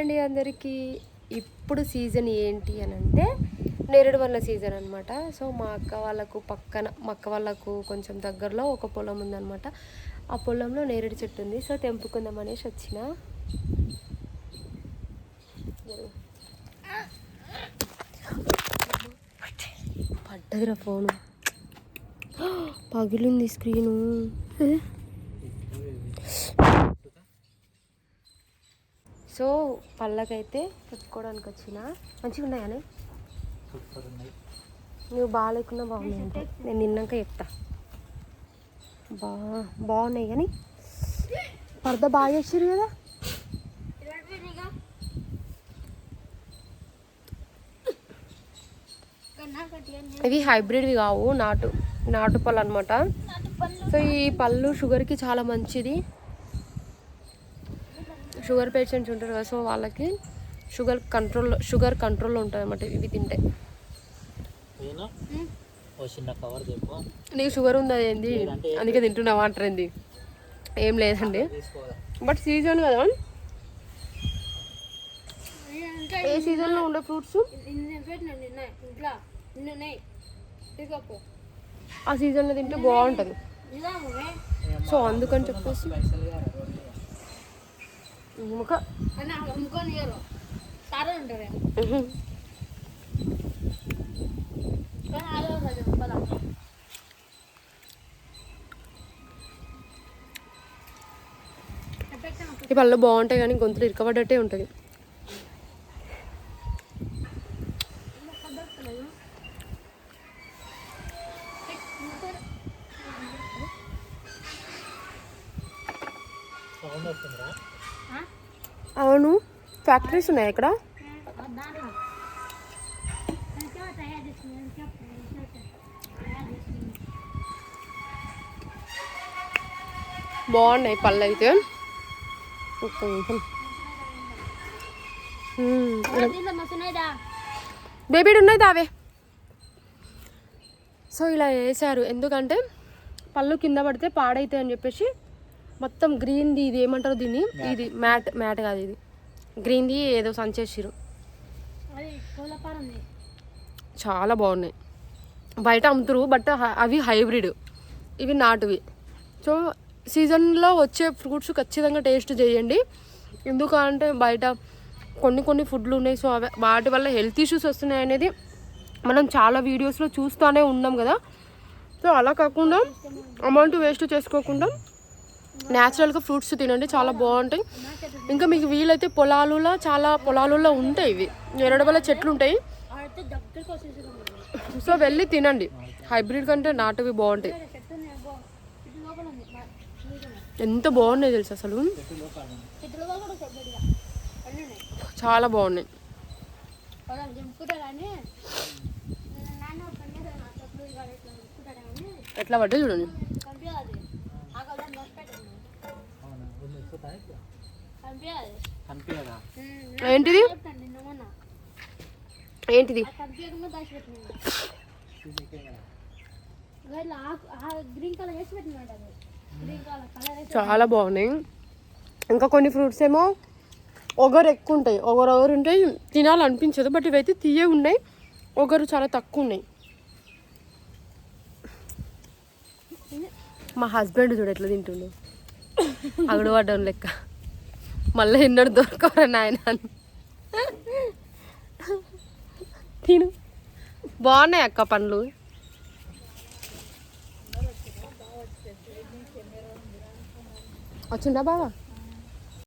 అండి అందరికీ ఇప్పుడు సీజన్ ఏంటి అని అంటే నేరేడు వల్ల సీజన్ అనమాట సో మా అక్క వాళ్ళకు పక్కన మా అక్క వాళ్ళకు కొంచెం దగ్గరలో ఒక పొలం ఉందన్నమాట. ఆ పొలంలో నేరేడు చెట్టు ఉంది. సో తెంపుకుందాం అనేసి వచ్చిన. పడ్డదిరా ఫోను. పగిలింది స్క్రీను. సో పళ్ళకైతే పెట్టుకోవడానికి వచ్చిన. మంచిగా ఉన్నాయని ఉన్నాయి నువ్వు బాగాలేకున్నా బాగున్నాయి అంటే నేను నిన్నాక చెప్తా. బా బాగున్నాయి కానీ పరద బాగా చేసారు కదా? ఇవి హైబ్రిడ్వి కావు నాటు నాటు పళ్ళు అనమాట సో ఈ పళ్ళు షుగర్కి చాలా మంచిది. షుగర్ పేషెంట్స్ ఉంటారు కదా సో వాళ్ళకి షుగర్ కంట్రోల్ షుగర్ కంట్రోల్లో ఉంటుంది అనమాట ఇవి తింటే. నేను? ఓ చిన్న కవర్ చెప్పు. నీకు షుగర్ ఉందా ఏంది? అందుకే తింటున్నావా అంటారండి ఏం లేదండి. బట్ సీజన్ కదా ఏ సీజన్లో ఉండే ఫ్రూట్స్? ఆ సీజన్లో తింటే బాగుంటుంది. సో అందుకని చెప్పేసి ముఖ అని అమ్ముకొని ఇయ్యరు సారే ఉంటారేమో కానీ అదే ఉంటుంది ఈ పళ్ళు బాగుంటాయి కానీ గొంతులు ఇరకబడ్డట్టే ఉంటుంది. సౌండ్ వస్తుందిరా. అవును ఫ్యాక్టరీస్ ఉన్నాయి ఇక్కడ? బాగున్నాయి పళ్ళు అయితే. ఒక్క నిమిషం. మస్తున్నాయిదా బేబీడ్ ఉన్నాయి తావే. సో ఇలా వేసారు. ఎందుకంటే పళ్ళు కింద పడితే పాడైతాయి అని చెప్పేసి మొత్తం గ్రీన్ది ఇది ఏమంటారు దీన్ని? ఇది మ్యాట్ మ్యాట్ కాదు ఇది. గ్రీన్ది ఏదో సంచేసిరు చాలా బాగున్నాయి. బయట అమ్ముతురు బట్ అవి హైబ్రిడ్. ఇవి నాటువి. సో సీజన్లో వచ్చే ఫ్రూట్స్ ఖచ్చితంగా టేస్ట్ చేయండి. ఎందుకంటే బయట కొన్ని కొన్ని ఫుడ్లు ఉన్నాయి. సో అవి వాటి వల్ల హెల్త్ ఇష్యూస్ వస్తున్నాయి అనేది మనం చాలా వీడియోస్లో చూస్తూనే ఉన్నాం కదా. సో అలా కాకుండా అమౌంట్ వేస్ట్ చేసుకోకుండా న్యాచురల్గా ఫ్రూట్స్ తినండి చాలా బాగుంటాయి. ఇంకా మీకు వీలైతే పొలాలలో చాలా పొలాలలో ఉంటాయి ఇవి. ఎరడు వల్ల చెట్లు ఉంటాయి. సో వెళ్ళి తినండి. హైబ్రిడ్ కంటే నాటువి బాగుంటాయి. ఎంత బాగున్నాయి తెలుసు అసలు? చాలా బాగున్నాయి. ఎట్లా పడ్డాయి చూడండి. ఏంటిది? ఏంటిది? చాలా బాగున్నాయి. ఇంకా కొన్ని ఫ్రూట్స్ ఏమో ఒగరు ఎక్కువ ఉంటాయి ఒగరు ఒగరు ఉంటాయి తినాలనిపించదు బట్ ఇవైతే తీయే ఉన్నాయి. ఒగరు చాలా తక్కువ ఉన్నాయి. మా హస్బెండ్ చూడు ఎట్లా తింటుండు. అగుడు పడ్డం లెక్క. మళ్ళీ ఎన్నడు దొరకవరా నాయన తిను. బాగున్నాయి అక్క పండ్లు? వచ్చిందా బాగా